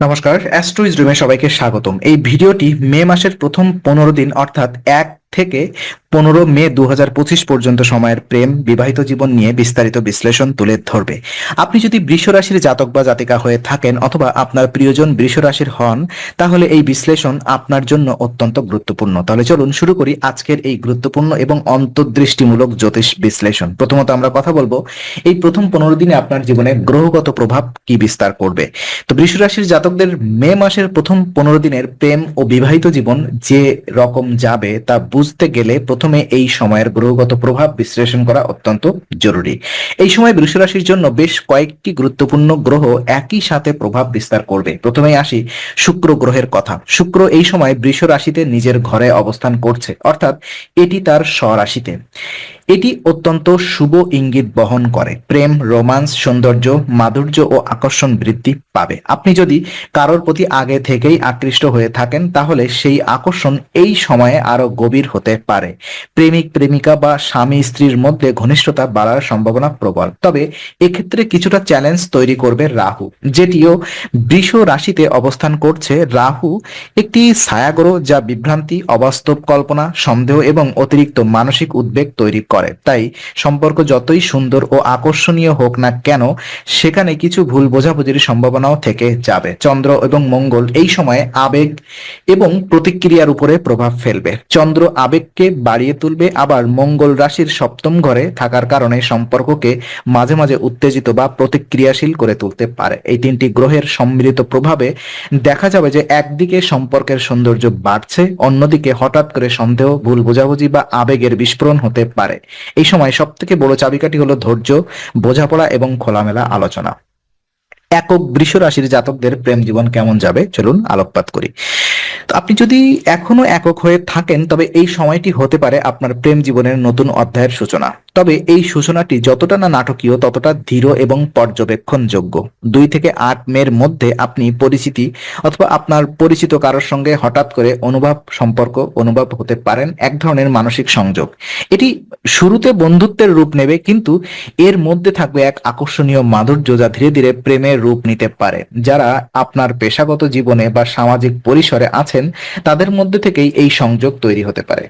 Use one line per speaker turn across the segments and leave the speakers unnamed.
নমস্কার অ্যাস্ট্রোইজ রুমে সবাইকে স্বাগতম। এই ভিডিওটি মে মাসের প্রথম পনেরো দিন অর্থাৎ এক থেকে পনেরো মে দু পঁচিশ পর্যন্ত সময়ের প্রেম, বিবাহিত জীবন নিয়ে বিস্তারিত বিশ্লেষণ তুলে ধরবে। আপনি যদি বৃষ রাশির জাতক বা জাতিকা হয়ে থাকেন অথবা আপনার প্রিয়জন বৃষ রাশির হন, তাহলে এই বিশ্লেষণ আপনার জন্য অত্যন্ত গুরুত্বপূর্ণ। তাহলে চলুন শুরু করি আজকের এই গুরুত্বপূর্ণ এবং অন্তর্দৃষ্টিমূলক জ্যোতিষ বিশ্লেষণ। প্রথমত আমরা কথা বলব, এই প্রথম পনেরো দিনে আপনার জীবনে গ্রহগত প্রভাব কি বিস্তার করবে? তো বৃষ রাশির জাতকদের মে মাসের প্রথম পনেরো দিনের প্রেম ও বিবাহিত জীবন যে রকম যাবে তা বুঝতে গেলে প্রথমে এই সময়ের গ্রহগত প্রভাব বিশ্লেষণ করা অত্যন্ত জরুরি। এই সময় বৃষরাশির জন্য বেশ কয়েকটি গুরুত্বপূর্ণ গ্রহ একই সাথে প্রভাব বিস্তার করবে। প্রথমেই আসি শুক্র গ্রহের কথা। শুক্র এই সময় বৃষ রাশিতে নিজের ঘরে অবস্থান করছে, অর্থাৎ এটি তার স্বরাশিতে এটি অত্যন্ত শুভ ইঙ্গিত বহন করে। প্রেম, রোমান্স, সৌন্দর্য, মাধুর্য ও আকর্ষণ বৃদ্ধি পাবে। আপনি যদি কারোর প্রতি আগে থেকেই আকৃষ্ট হয়ে থাকেন, তাহলে সেই আকর্ষণ এই সময়ে আরও গভীর হতে পারে। প্রেমিক, প্রেমিকা বা স্বামী স্ত্রীর মধ্যে ঘনিষ্ঠতা বাড়ার সম্ভাবনা প্রবল। তবে এক্ষেত্রে কিছুটা চ্যালেঞ্জ তৈরি করবে রাহু, যেটিও বৃষ রাশিতে অবস্থান করছে। রাহু একটি ছায়াগ্রহ যা বিভ্রান্তি, অবাস্তব কল্পনা, সন্দেহ এবং অতিরিক্ত মানসিক উদ্বেগ তৈরি করে। তাই সম্পর্ক যতই সুন্দর ও আকর্ষণীয় হোক না কেন, সেখানে কিছু ভুল বোঝাবুঝির সম্ভাবনাও থেকে যাবে। চন্দ্র এবং মঙ্গল এই সময়ে আবেগ এবং প্রতিক্রিয়ার উপরে প্রভাব ফেলবে। চন্দ্র আবেগকে বাড়িয়ে তুলবে, আবার মঙ্গল রাশির সপ্তম ঘরে থাকার কারণে সম্পর্ককে মাঝে মাঝে উত্তেজিত বা প্রতিক্রিয়াশীল করে তুলতে পারে। এই তিনটি গ্রহের সম্মিলিত প্রভাবে দেখা যাবে যে একদিকে সম্পর্কের সৌন্দর্য বাড়ছে, অন্যদিকে হঠাৎ করে সন্দেহ, ভুল বোঝাবুঝি বা আবেগের বিস্ফোরণ হতে পারে। এই সময় সব থেকে বড় চাবিকাঠি হলো ধৈর্য, বোঝাপড়া এবং খোলামেলা আলোচনা। একক বৃষ রাশির জাতকদের প্রেম জীবন কেমন যাবে? চলুন আলোকপাত করি। আপনি যদি এখনও একক হয়ে থাকেন, তবে এই সময়টি হতে পারে আপনার প্রেম জীবনের নতুন অধ্যায়ের সূচনা। তবে এই সূচনাটি যতটা না নাটকীয়, ততটা ধীর এবং পর্যবেক্ষণযোগ্য। দুই থেকে আট মের মধ্যে আপনি পরিচিতি অথবা আপনার পরিচিত কারোর সঙ্গে হঠাৎ করে অনুভব সম্পর্ক অনুভব হতে পারেন, এক ধরনের মানসিক সংযোগ। এটি শুরুতে বন্ধুত্বের রূপ নেবে, কিন্তু এর মধ্যে থাকবে এক আকর্ষণীয় মাধুর্য যা ধীরে ধীরে প্রেমের রূপ নিতে পারে। যারা আপনার পেশাগত জীবনে বা সামাজিক পরিসরে আছেন, তাদের মধ্যে থেকেই এই সংযোগ তৈরি হতে পারে।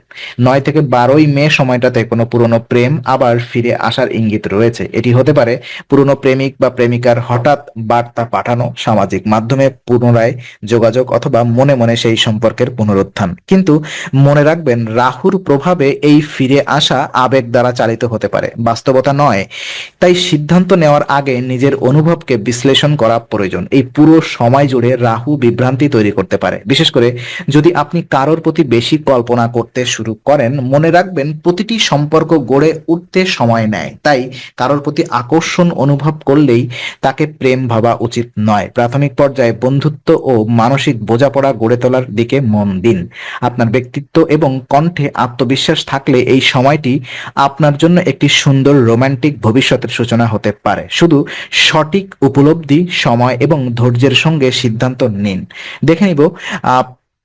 নয় থেকে বারোই মে সময়টাতে কোনো পুরনো প্রেম আবার ফিরে আসার ইঙ্গিত রয়েছে। এটি হতে পারে পুরনো প্রেমিক বা প্রেমিকার হঠাৎ বার্তা পাঠানো সামাজিক মাধ্যমে পুনরায় যোগাযোগ অথবা মনে মনে সেই সম্পর্কের পুনরুত্থান। কিন্তু মনে রাখবেন, রাহুর প্রভাবে এই ফিরে আসা আবেগ দ্বারা চালিত হতে পারে। বাস্তবতা নয়। তাই সিদ্ধান্ত নেওয়ার আগে নিজের অনুভবকে বিশ্লেষণ করা প্রয়োজন। এই পুরো সময় জুড়ে রাহু বিভ্রান্তি তৈরি করতে পারে। বিশেষ করে যদি আপনি কারোর প্রতি বেশি কল্পনা করতে শুরু করেন, মনে রাখবেন প্রতিটি সম্পর্ক গড়ে উঠতে সময় নেয়। তাই কারোর প্রতি আকর্ষণ অনুভব করলেই তাকে প্রেম ভাবা উচিত নয়। প্রাথমিক পর্যায়ে বন্ধুত্ব ও মানসিক বোঝাপড়া গড়ে তোলার দিকে মন দিন। আপনার ব্যক্তিত্ব এবং কণ্ঠে আত্মবিশ্বাস থাকলে এই সময়টি আপনার জন্য একটি সুন্দর রোমান্টিক ভবিষ্যতের সূচনা হতে পারে। শুধু সঠিক উপলব্ধি, সময় এবং ধৈর্যের সঙ্গে সিদ্ধান্ত নিন। দেখে নিব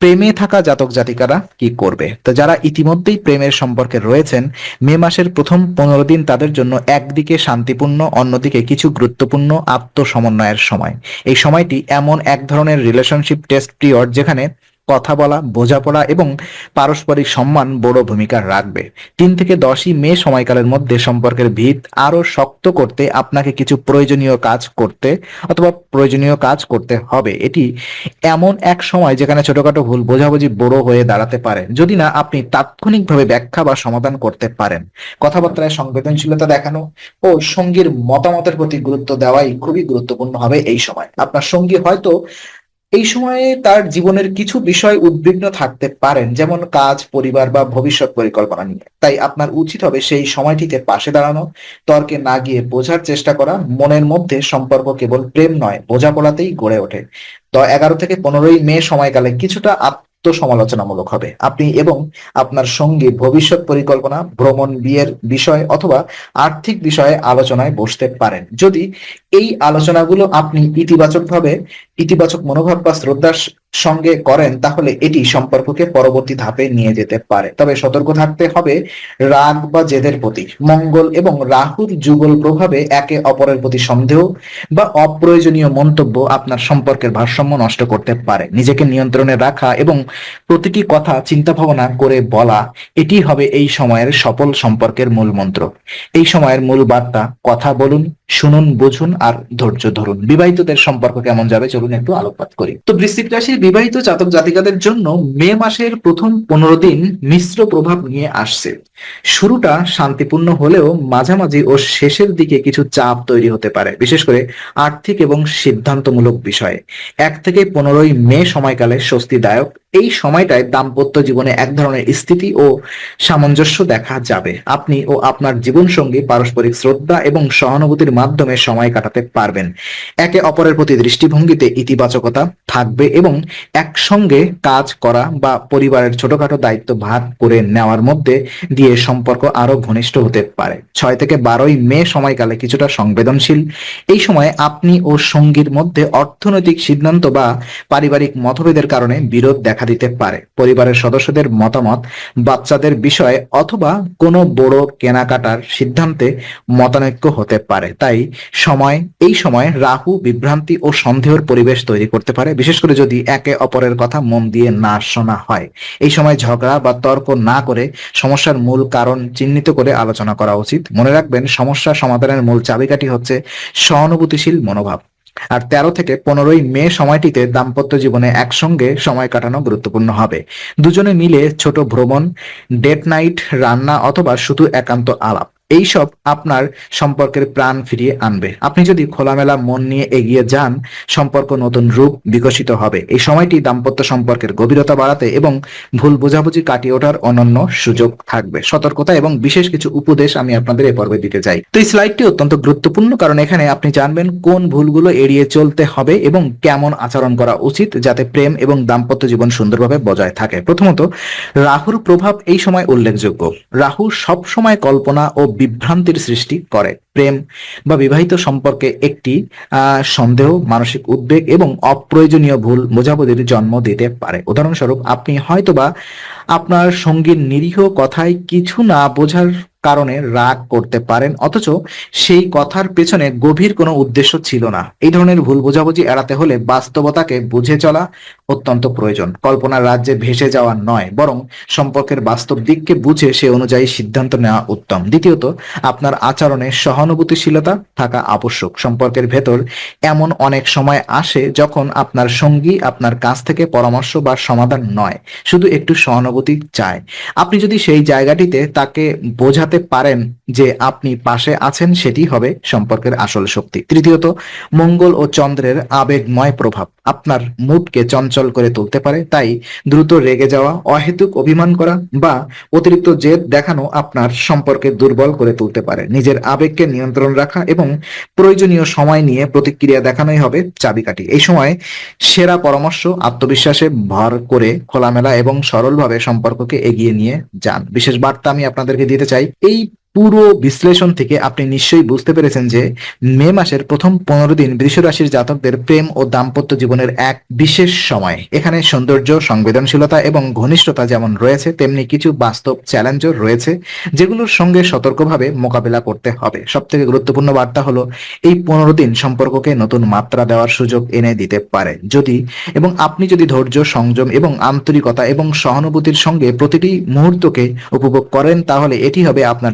প্রেমে থাকা জাতক জাতিকারা কি করবে? তো যারা ইতিমধ্যেই প্রেমের সম্পর্কে রয়েছেন, মে মাসের প্রথম পনেরো দিন তাদের জন্য একদিকে শান্তিপূর্ণ, অন্যদিকে কিছু গুরুত্বপূর্ণ আত্মসমন্বয়ের সময়। এই সময়টি এমন এক ধরনের রিলেশনশিপ টেস্ট পিরিয়ড যেখানে কথা বলা, বোঝাপড়া এবং পারস্পরিক সম্মান বড় ভূমিকা রাখবে। তিন থেকে দশই মে সময়কালের মধ্যে সম্পর্কের ভিত আরও শক্ত করতে আপনাকে কিছু প্রয়োজনীয় কাজ করতে অথবা প্রয়োজনীয় কাজ করতে হবে। এটি এমন এক সময় যেখানে ছোটখাটো ভুল বোঝাবুঝি বড় হয়ে দাঁড়াতে পারে, যদি না আপনি তাৎক্ষণিকভাবে ব্যাখ্যা বা সমাধান করতে পারেন। কথাবার্তায় সংবেদনশীলতা দেখানো ও সঙ্গীর মতামতের প্রতি গুরুত্ব দেওয়াই খুবই গুরুত্বপূর্ণ হবে এই সময়। আপনার সঙ্গী হয়তো এই সময়ে তার জীবনের কিছু বিষয় উদ্বিগ্ন থাকতে পারেন, যেমন কাজ, পরিবার বা ভবিষ্যৎ পরিকল্পনা নিয়ে। তাই আপনার উচিত হবে সেই সময়টিতে পাশে দাঁড়ানো, তর্কে না গিয়ে বোঝার চেষ্টা করা, মনের মধ্যে সম্পর্ক কেবল প্রেম নয়, বোঝাপড়াতেই গড়ে ওঠে। তো এগারো থেকে পনেরোই মে সময়কালে কিছুটা আত্মসমালোচনামূলক হবে। আপনি এবং আপনার সঙ্গে ভবিষ্যৎ পরিকল্পনা, ভ্রমণ, বিয়ের বিষয় অথবা আর্থিক বিষয়ে আলোচনায় বসতে পারেন। যদি এই আলোচনাগুলো আপনি ইতিবাচকভাবে, ইতিবাচক মনোভাব বা শ্রদ্ধার সঙ্গে করেন, তাহলে এটি সম্পর্ককে পরবর্তী ধাপে নিয়ে যেতে পারে। তবে সতর্ক থাকতে হবে রাগ বা জেদের প্রতি। মঙ্গল এবং রাহুর যুগল প্রভাবে একে অপরের প্রতি সন্দেহ বা অপ্রয়োজনীয় মন্তব্য আপনার সম্পর্কের ভারসাম্য নষ্ট করতে পারে। নিজেকে নিয়ন্ত্রণে রাখা এবং প্রতিটি কথা চিন্তা ভাবনা করে বলা, এটি হবে এই সময়ের সফল সম্পর্কের মূল মন্ত্র। এই সময়ের মূল বার্তা, কথা বলুন, শুনুন, বুঝুন আর ধৈর্য ধরুন। বিবাহিতদের সম্পর্ক কেমন যাবে? চলুন একটু আলোকপাত করি। তো বৃশ্চিক রাশির বিবাহিত চাতক জাতিকাদের জন্য মে মাসের প্রথম পনেরো দিন মিশ্র প্রভাব নিয়ে আসছে। শুরুটা শান্তিপূর্ণ হলেও মাঝামাঝি ও শেষের দিকে কিছু চাপ তৈরি হতে পারে, বিশেষ করে আর্থিক এবং সিদ্ধান্তমূলক বিষয়ে। এক থেকে পনেরোই মে সময়কালে স্বস্তিদায়ক। এই সময়টায় দাম্পত্য জীবনে এক ধরনের স্থিতি ও সামঞ্জস্য দেখা যাবে। আপনি ও আপনার জীবনসঙ্গী পারস্পরিক শ্রদ্ধা এবং সহানুভূতির মাধ্যমে সময় কাটাতে পারবেন। একে অপরের প্রতি দৃষ্টিভঙ্গিতে ইতিবাচকতা থাকবে এবং একসঙ্গে কাজ করা বা পরিবারের ছোটখাটো দায়িত্ব ভাগ করে নেওয়ার মধ্যে দিয়ে সম্পর্ক আরও ঘনিষ্ঠ হতে পারে। ছয় থেকে বারোই মে সময়কালে কিছুটা সংবেদনশীল। এই সময়ে আপনি ও সঙ্গীর মধ্যে অর্থনৈতিক সিদ্ধান্ত বা পারিবারিক মতভেদের কারণে বিরোধ দেখা দিতে পারে। পরিবারের সদস্যদের মতামত, বাচ্চাদের বিষয়ে অথবা কোনো বড় কেনাকাটার সিদ্ধান্তে মতানৈক্য হতে পারে। তাই সময়, এই সময় রাহু, বিভ্রান্তি ও সন্দেহের পরিবেশ তৈরি করতে পারে। বিশেষ করে যদি একে অপরের কথা মন দিয়ে না শোনা হয়। এই সময় ঝগড়া বা তর্ক না করে সমস্যার মূল কারণ চিহ্নিত করে আলোচনা করা উচিত। মনে রাখবেন, সমস্যা সমাধানের মূল চাবিকাঠি হচ্ছে সহানুভূতিশীল মনোভাব। আর তেরো থেকে পনেরোই মে সময়টিতে দাম্পত্য জীবনে একসঙ্গে সময় কাটানো গুরুত্বপূর্ণ হবে। দুজনে মিলে ছোট ভ্রমণ, ডেট নাইট, রান্না অথবা শুধু একান্ত আলাপ। এইসব আপনার সম্পর্কের প্রাণ ফিরিয়ে আনবে। আপনি যদি খোলামেলা মন নিয়ে এগিয়ে যান, সম্পর্ক নতুন রূপ বিকশিত হবে। এই সময়টি দাম্পত্য সম্পর্কের গভীরতা বাড়াতে এবং ভুল বোঝাবুঝি কাটিয়ে ওঠার অনন্য সুযোগ থাকবে। সতর্কতা এবং বিশেষ কিছু উপদেশ আমি আপনাদের এই পর্বে দিতে চাই। তো এই স্লাইডটি অত্যন্ত গুরুত্বপূর্ণ কারণ এখানে আপনি জানবেন কোন ভুলগুলো এড়িয়ে চলতে হবে এবং কেমন আচরণ করা উচিত যাতে প্রেম এবং দাম্পত্য জীবন সুন্দরভাবে বজায় থাকে। প্রথমত, রাহুর প্রভাব এই সময় উল্লেখযোগ্য। রাহু সব সময় কল্পনা ও বিভ্রান্তির সৃষ্টি করে। প্রেম বা বিবাহিত সম্পর্কে একটি সন্দেহ, মানসিক উদ্বেগ এবং অপ্রয়োজনীয় ভুল বোঝাবুঝির জন্ম দিতে পারে। উদাহরণস্বরূপ, আপনি হয়তোবা আপনার সঙ্গীর নিরীহ কথায় কিছু না বোঝার কারণে রাগ করতে পারেন, অথচ সেই কথার পেছনে গভীর কোনো উদ্দেশ্য ছিল না। এই ধরনের ভুল বোঝাবুঝি এড়াতে হলে বাস্তবতাকে বুঝে চলা অত্যন্ত প্রয়োজন। কল্পনার রাজ্যে ভেসে যাওয়া নয়, বরং সম্পর্কের বাস্তব দিককে বুঝে সে অনুযায়ী সিদ্ধান্ত নেওয়া উত্তম। দ্বিতীয়ত, আপনার আচরণে সহানুভূতিশীলতা থাকা আবশ্যক। সম্পর্কের ভেতর এমন অনেক সময় আসে যখন আপনার সঙ্গী আপনার কাছ থেকে পরামর্শ বা সমাধান নয়, শুধু একটু সহানুভূতি চায়। আপনি যদি সেই জায়গাটিতে তাকে বোঝাতে পারেন যে আপনি পাশে আছেন, সেটি হবে সম্পর্কের আসল শক্তি। তৃতীয়ত, মঙ্গল ও চন্দ্রের আবেগময় প্রভাব। আপনার মুডকে চঞ্চল করে তুলতে পারে, তাই দ্রুত রেগে যাওয়া, অহেতুক অভিমান করা বা অতিরিক্ত জেদ দেখানো আপনার সম্পর্কে দুর্বল করে তুলতে পারে। নিজের আবেগকে নিয়ন্ত্রণ রাখা এবং প্রয়োজনীয় সময় নিয়ে প্রতিক্রিয়া দেখানোই হবে চাবিকাঠি। এই সময় সেরা পরামর্শ, আত্মবিশ্বাসে ভর করে খোলামেলা এবং সরলভাবে সম্পর্ককে এগিয়ে নিয়ে যান। বিশেষ বার্তা আমি আপনাদেরকে দিতে চাই, এই পুরো বিশ্লেষণ থেকে আপনি নিশ্চয়ই বুঝতে পেরেছেন যে মে মাসের প্রথম পনেরো দিন বৃষ রাশির জাতকদের প্রেম ও দাম্পত্য জীবনের এক বিশেষ সময়। এখানে সৌন্দর্য, সংবেদনশীলতা এবং ঘনিষ্ঠতা যেমন রয়েছে, তেমনি কিছু বাস্তব চ্যালেঞ্জও রয়েছে, যেগুলোর সঙ্গে সতর্কভাবে মোকাবেলা করতে হবে। সব থেকে গুরুত্বপূর্ণ বার্তা হলো, এই পনেরো দিন সম্পর্ককে নতুন মাত্রা দেওয়ার সুযোগ এনে দিতে পারে। যদি এবং আপনি যদি ধৈর্য, সংযম এবং আন্তরিকতা এবং সহানুভূতির সঙ্গে প্রতিটি মুহূর্তকে উপভোগ করেন, তাহলে এটি হবে আপনার